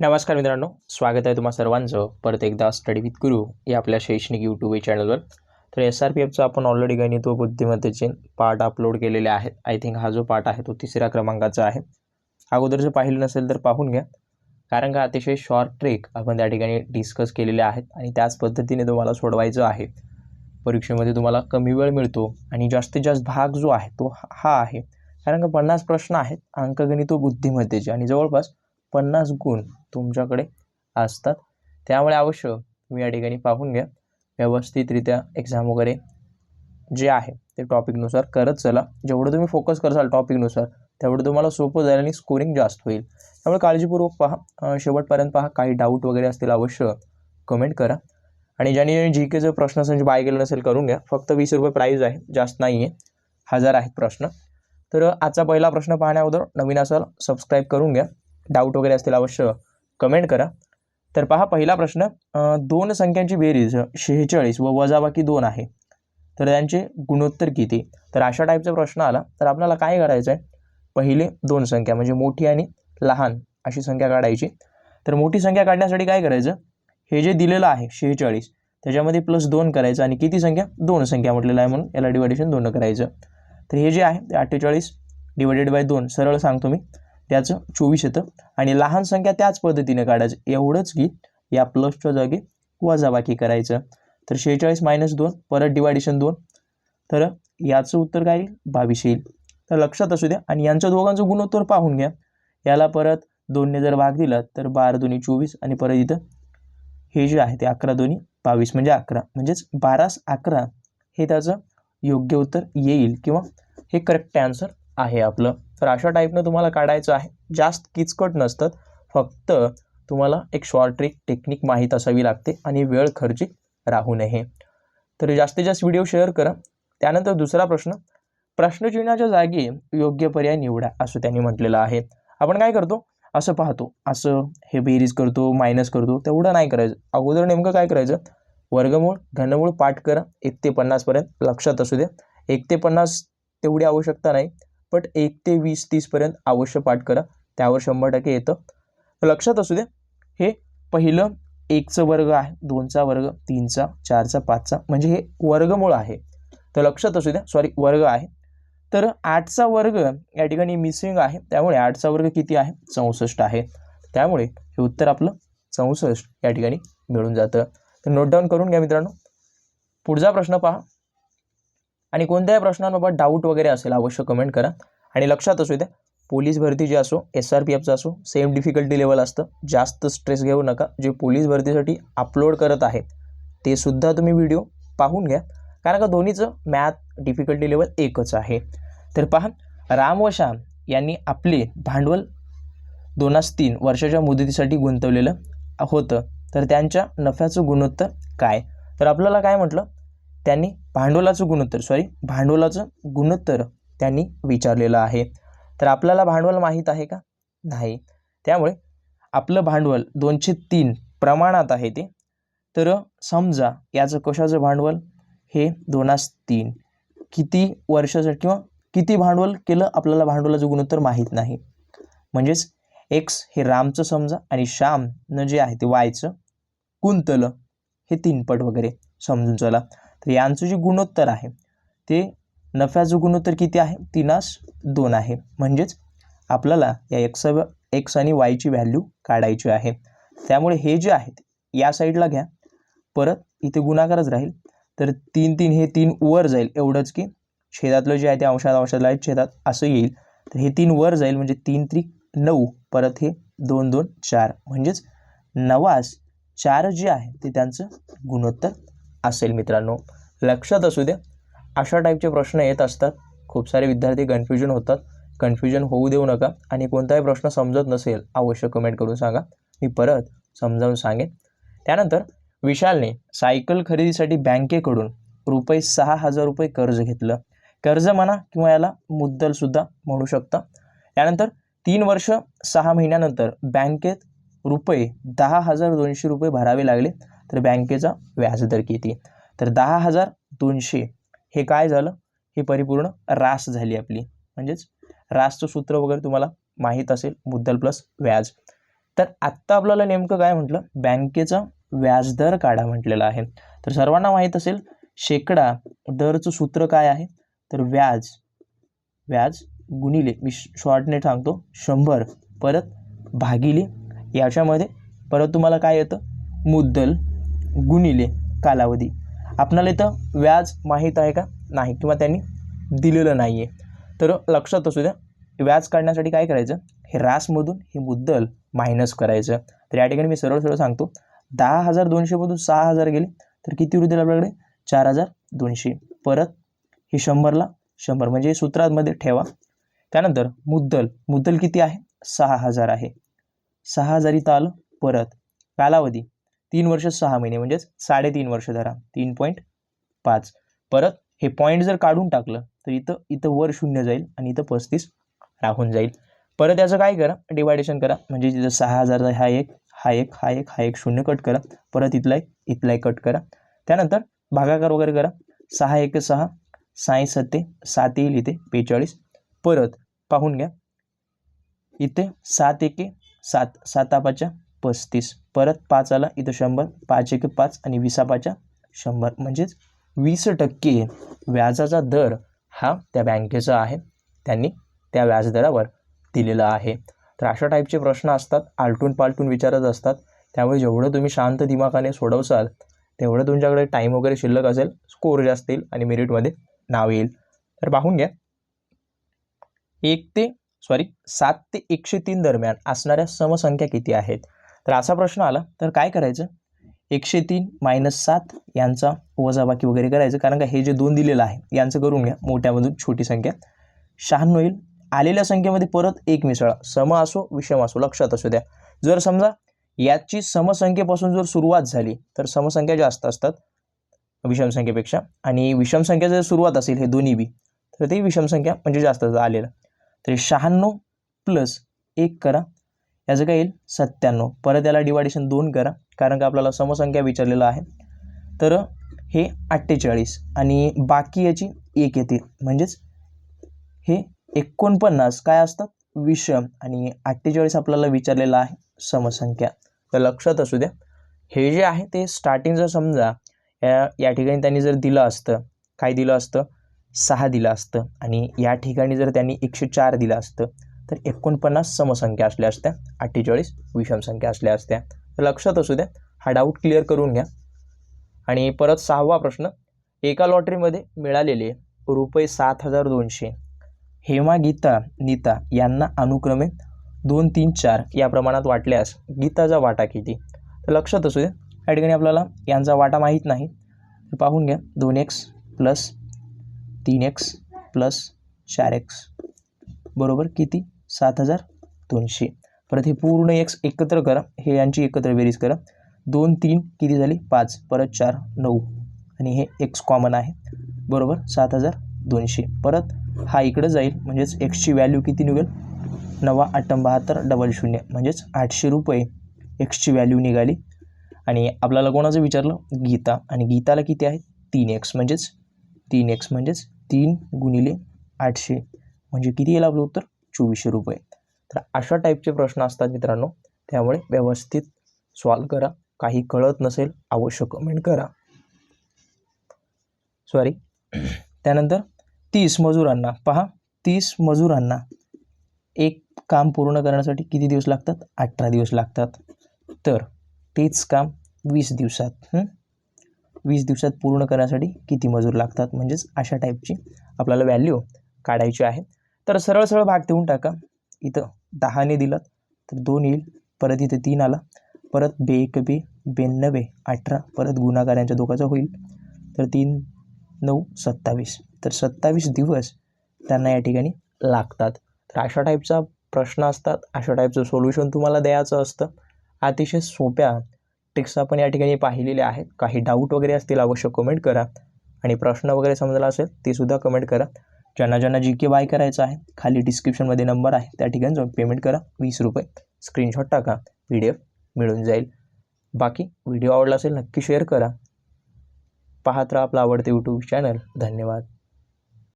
नमस्कार मित्रांनो स्वागत आहे तुम्हा सर्वांचं. परत एकदा स्टडी विथ गुरु या आपल्या शैक्षणिक यूट्यूब चॅनलवर तर एस आर पी एफचा आपण ऑलरेडी गणित व बुद्धिमत्तेचे पार्ट अपलोड केलेले आहेत. आय थिंक हा जो पार्ट आहे तो तिसऱ्या क्रमांकाचा आहे. अगोदर जर पाहिलं नसेल तर पाहून घ्या. कारण का अतिशय शॉर्ट ट्रेक आपण त्या ठिकाणी डिस्कस केलेले आहेत आणि त्याच पद्धतीने तुम्हाला सोडवायचं आहे. परीक्षेमध्ये तुम्हाला कमी वेळ मिळतो आणि जास्तीत जास्त भाग जो आहे तो हा आहे. कारण का पन्नास प्रश्न आहेत अंकगणित व बुद्धिमत्तेचे. आणि जवळपास पन्नास गुण तुमच्याकडे असतात. त्यामुळे अवश्य तुम्ही या ठिकाणी पाहून घ्या. व्यवस्थितरित्या एक्झाम वगैरे जे आहे ते टॉपिकनुसार करत चला. जेवढं तुम्ही फोकस करसाल टॉपिकनुसार तेवढं तुम्हाला सोपं जाईल आणि स्कोरिंग जास्त होईल. त्यामुळे काळजीपूर्वक पहा. शेवटपर्यंत पहा. काही डाऊट वगैरे असतील अवश्य कमेंट करा. आणि ज्यांनी ज्यांनी जी केचं प्रश्न संच बाय केलं नसेल करून घ्या. फक्त वीस रुपये प्राईज आहे. जास्त नाही आहे हजार आहेत प्रश्न. तर आजचा पहिला प्रश्न पाहण्याअगोदर नवीन असाल सबस्क्राईब करून घ्या. डाऊट वगैरे असतील अवश्य कमेंट करा. तर पहा पहिला प्रश्न दोन संख्यांची बेरीज शेहेचाळीस व वजाबाकी दोन आहे. तर त्यांचे गुणोत्तर किती? तर अशा टाईपचा प्रश्न आला. तर आपल्याला काय करायचं आहे पहिले दोन संख्या म्हणजे मोठी आणि लहान अशी संख्या काढायची. तर मोठी संख्या काढण्यासाठी काय करायचं? हे जे दिलेलं आहे शेहेचाळीस त्याच्यामध्ये प्लस दोन करायचं आणि किती संख्या? दोन संख्या म्हटलेलं आहे म्हणून याला डिवायडेशन दोन करायचं. तर हे जे आहे ते अठ्ठेचाळीस डिवायडेड बाय दोन सरळ सांगतो मी. त्याचं चोवीस येतं. आणि लहान संख्या त्याच पद्धतीने काढायचं. एवढंच की या प्लसच्या जागी वजाबाकी करायचं. तर शेहेचाळीस मायनस दोन परत डिवायडेशन दोन. तर याचं उत्तर काय येईल? बावीस येईल. तर लक्षात असू द्या. आणि यांच्या दोघांचं गुणोत्तर पाहून घ्या. याला परत दोनने जर भाग दिला तर बारा दोन्ही चोवीस आणि परत इथं हे जे आहे ते अकरा दोन्ही बावीस म्हणजे अकरा. म्हणजेच बारास अकरा हे त्याचं योग्य उत्तर येईल किंवा हे करेक्ट आन्सर आहे आपलं. तर अशा टाईपनं तुम्हाला काढायचं आहे. जास्त किचकट नसतात. फक्त तुम्हाला एक शॉर्ट ट्रिक टेक्निक माहीत असावी लागते आणि वेळ खर्चिक राहू नये. तर जास्तीत जास्त व्हिडिओ शेअर करा. त्यानंतर दुसरा प्रश्न. प्रश्नचिन्हाच्या जागी योग्य पर्याय निवडा असं त्यांनी म्हटलेलं आहे. आपण काय करतो? असं पाहतो. असं हे बेरीज करतो मायनस करतो. तेवढं नाही करायचं. अगोदर नेमकं काय करायचं? वर्गमूळ घनमूळ पाठ करा. एक ते पन्नासपर्यंत लक्षात असू द्या. एक ते पन्नास तेवढी आवश्यकता नाही. बट एक ते वीस तीसपर्यंत अवश्य पाठ करा. त्यावर शंभर टक्के येतं. लक्षात असू द्या हे पहिलं एकचं वर्ग आहे दोनचा वर्ग तीनचा चारचा पाचचा म्हणजे हे वर्गमूळ आहे. तर लक्षात असू द्या सॉरी वर्ग आहे. तर आठचा वर्ग या ठिकाणी मिसिंग आहे त्यामुळे आठचा वर्ग किती आहे? चौसष्ट आहे. त्यामुळे हे उत्तर आपलं चौसष्ट या ठिकाणी मिळून जातं. तर नोट डाऊन करून घ्या मित्रांनो. पुढचा प्रश्न पहा. आणि कोणत्याही प्रश्नांबाबत डाऊट वगैरे असेल अवश्य कमेंट करा. आणि लक्षात असू द्या पोलीस भरती जे असो एस आर पी एफचं असो सेम डिफिकल्टी लेवल असतं. जास्त स्ट्रेस घेऊ नका. जे पोलीस भरतीसाठी अपलोड करत आहेत ते सुद्धा तुम्ही व्हिडिओ पाहून घ्या. कारण का दोन्हीचं मॅथ डिफिकल्टी लेवल एकच आहे. तर पहा राम व श्याम यांनी आपले भांडवल दोनास तीन वर्षाच्या मुदतीसाठी गुंतवलेलं होतं. तर त्यांच्या नफ्याचं गुणोत्तर काय? तर आपल्याला काय म्हटलं? त्यांनी भांडवलाचं गुणोत्तर सॉरी भांडवलाचं गुणोत्तर त्यांनी विचारलेलं आहे. तर आपल्याला भांडवल माहीत आहे का? नाही. त्यामुळे आपलं भांडवल दोनशे तीन प्रमाणात आहे ते. तर समजा याचं कशाचं भांडवल? हे दोनास तीन. किती वर्षासाठी किंवा किती भांडवल केलं आपल्याला भांडवलाचं गुणोत्तर माहीत नाही. म्हणजेच एक्स हे रामचं समजा आणि श्यामनं जे आहे ते वायचं. कुंतलं हे तीनपट वगैरे. समजून चला. तर यांचं जे गुणोत्तर आहे ते नफ्याचं गुणोत्तर किती आहे? तीनास दोन आहे. म्हणजेच आपल्याला या एक्स एक्स आणि वायची व्हॅल्यू काढायची आहे. त्यामुळे हे जे आहेत या साईडला घ्या. परत इथे गुणाकारच राहील. तर तीन तीन हे तीन वर जाईल. एवढंच की छेदातलं जे आहे ते अंशात अंशाला आहे छेदात असं येईल. तर हे तीन वर जाईल म्हणजे तीन त्रिक नऊ. परत हे दोन दोन चार. म्हणजेच नवास चार जे आहे ते त्यांचं गुणोत्तर असेल मित्रांनो. लक्षात असू द्या अशा टाईपचे प्रश्न येत असतात. खूप सारे विद्यार्थी कन्फ्युजन होतात. कन्फ्युजन होऊ देऊ नका आणि कोणताही प्रश्न समजत नसेल अवश्य कमेंट करून सांगा. मी परत समजावून सांगेन. त्यानंतर विशालने सायकल खरेदीसाठी बँकेकडून रुपये सहा हजार रुपये कर्ज घेतलं. कर्ज म्हणा किंवा याला मुद्दलसुद्धा म्हणू शकता. त्यानंतर तीन वर्ष सहा महिन्यानंतर बँकेत रुपये दहा हजार दोनशे रुपये भरावे लागले. तर बँकेचा व्याजदर किती? तर दहा हजार दोनशे. हे काय झालं? हे परिपूर्ण रास झाली आपली. म्हणजेच रासचं सूत्र वगैरे तुम्हाला माहीत असेल मुद्दल प्लस व्याज. तर आत्ता आपल्याला नेमकं काय म्हटलं? बँकेचा व्याजदर काढा म्हटलेला आहे. तर सर्वांना माहीत असेल शेकडा दरचं सूत्र काय आहे? तर व्याज. व्याज गुणिले मी शॉर्टने सांगतो शंभर. परत भागिले याच्यामध्ये परत तुम्हाला काय येतं? मुद्दल. गुणिले कालावधी. आपणाला इथं व्याज माहीत आहे का? नाही किंवा त्यांनी दिलेलं नाही आहे तर लक्षात असू द्या व्याज काढण्यासाठी काय करायचं? हे रासमधून हे मुद्दल मायनस करायचं. तर या ठिकाणी मी सरळ सरळ सांगतो दहा हजार दोनशेमधून सहा हजार गेले तर किती उरतील आपल्याकडे? चार हजार दोनशे. परत हे शंभरला शंभर म्हणजे सूत्रामध्ये ठेवा. त्यानंतर मुद्दल मुद्दल किती आहे? सहा हजार आहे. सहा हजार इथं आलं परत. कालावधी. तीन वर्ष सहा महिने म्हणजेच साडेतीन वर्ष धरा. तीन पॉईंट पाच. परत हे पॉईंट जर काढून टाकलं तर इथं इथं वर शून्य जाईल आणि इथं पस्तीस राहून जाईल. परत याचं काय करा? डिवायडेशन करा. म्हणजे तिथं सहा हजार हा एक हा एक हा एक हा एक शून्य कट करा. परत इथला एक इथला एक कट करा. त्यानंतर भागाकार वगैरे करा. सहा एक सहा साई सत्ते सात येईल इथे बेचाळीस. परत पाहून घ्या. इथे सात एके सात सातापाच्या पस्तीस. परत पाच आला इथं शंभर पाच एक पाच आणि विसापाच्या शंभर. म्हणजेच वीस टक्के व्याजाचा दर हा त्या बँकेचा आहे. त्यांनी त्या व्याजदरावर दिलेला आहे. तर अशा टाईपचे प्रश्न असतात आलटून पालटून विचारत असतात. त्यामुळे जेवढं तुम्ही शांत दिमाखाने सोडवसाल तेवढं तुमच्याकडे टाईम वगैरे शिल्लक असेल स्कोर जास्त येईल आणि मेरिटमध्ये नाव येईल. तर पाहून घ्या. एक ते सॉरी सात ते एकशे तीन दरम्यान असणाऱ्या समसंख्या किती आहेत? तर असा प्रश्न आला. तर काय करायचं? एकशे तीन मायनस सात यांचा वजाबाकी वगैरे करायचं. कारण का हे जे दोन दिलेलं आहे यांचं करून घ्या. मोठ्यामधून छोटी संख्या. शहाण्णव येईल. आलेल्या संख्येमध्ये परत एक मिसळा. सम असो विषम असो. लक्षात असू द्या. जर समजा याची समसंख्येपासून जर सुरुवात झाली तर समसंख्या जास्त असतात विषम संख्येपेक्षा. आणि विषम संख्या जर सुरुवात असेल हे दोन्ही बी तर ते विषम संख्या म्हणजे जास्त आलेलं. तर शहाण्णव प्लस एक करा. याचं काय येईल? सत्त्याण्णव. परत याला डिवायडेशन दोन करा कारण का आपल्याला समसंख्या विचारलेलं आहे. तर हे अठ्ठेचाळीस आणि बाकी याची एक येते म्हणजेच हे एकोणपन्नास. काय असतात? विषम. आणि अठ्ठेचाळीस आपल्याला विचारलेलं आहे समसंख्या. तर लक्षात असू द्या. हे जे आहे ते स्टार्टिंग जर समजा या या ठिकाणी त्यांनी जर दिलं असतं काय दिलं असतं? सहा दिलं असतं. आणि या ठिकाणी जर त्यांनी एकशे चार दिलं असतं तर एकोणपन्नास समसंख्या असल्या असत्या अठ्ठेचाळीस विषम संख्या असल्या असत्या. तर लक्षात असू द्या हा डाऊट क्लिअर करून घ्या. आणि परत सहावा प्रश्न एका लॉटरीमध्ये मिळालेले रुपये सात हजार दोनशे हेमा गीता नीता यांना अनुक्रमे दोन तीन चार या प्रमाणात वाटल्यास गीताचा वाटा किती? तर लक्षात असू द्या या ठिकाणी आपल्याला यांचा वाटा माहीत नाही. तर पाहून घ्या दोन एक्स प्लस तीन एक्स प्लस चार एक्स बरोबर किती? सात हजार दोनशे. परत हे पूर्ण एक्स एकत्र करा. हे यांची एकत्र बेरीज करा. दोन तीन किती झाली? पाच. परत चार नऊ. आणि हे एक्स कॉमन आहे. बरोबर? सात हजार दोनशे. परत हा इकडं जाईल. म्हणजेच एक्सची व्हॅल्यू किती निघेल? नवा अठ्ठम बहात्तर डबल शून्य. म्हणजेच आठशे रुपये एक्सची व्हॅल्यू निघाली. आणि आपल्याला कोणाचं विचारलं? गीता. आणि गीताला किती आहे? तीन एक्स म्हणजेच तीन एक्स म्हणजेच तीन गुणिले आठशे. म्हणजे किती येईल आपलं उत्तर? चोवीसशे रुपये. तर अशा टाईपचे प्रश्न असतात मित्रांनो. त्यामुळे व्यवस्थित सॉल्व करा. काही कळत नसेल आवश्यक कमेंट करा. सॉरी त्यानंतर तीस मजुरांना पहा तीस मजुरांना एक काम पूर्ण करण्यासाठी किती दिवस लागतात? अठरा दिवस लागतात. तर तेच काम वीस दिवसात वीस दिवसात पूर्ण करण्यासाठी किती मजूर लागतात? म्हणजेच अशा टाईपची आपल्याला व्हॅल्यू काढायची आहे. तर सरळ सरळ भाग देऊन टाका. इथं दहाने दिलं तर दोन येईल. परत इथं तीन आला. परत बे एक बे ब्याण्णवे अठरा. परत गुन्हागारांच्या दोघाचा होईल. तर तीन नऊ सत्तावीस. तर सत्तावीस दिवस त्यांना या ठिकाणी लागतात. तर अशा टाईपचा प्रश्न असतात. अशा टाईपचं सोल्युशन तुम्हाला द्यायचं असतं. अतिशय सोप्या ट्रिक्स आपण या ठिकाणी पाहिलेल्या आहेत. काही डाऊट वगैरे असतील अवश्य कमेंट करा. आणि प्रश्न वगैरे समजला असेल ते सुद्धा कमेंट करा. ज्यांना ज्यांना जी के बाय करायचं आहे खाली डिस्क्रिप्शनमध्ये नंबर आहे त्या ठिकाणी जाऊन पेमेंट करा. वीस रुपये स्क्रीनशॉट टाका. पी डी एफ मिळून जाईल. बाकी व्हिडिओ आवडला असेल नक्की शेअर करा. पाहत राहा आपला आवडते यूट्यूब चॅनल धन्यवाद.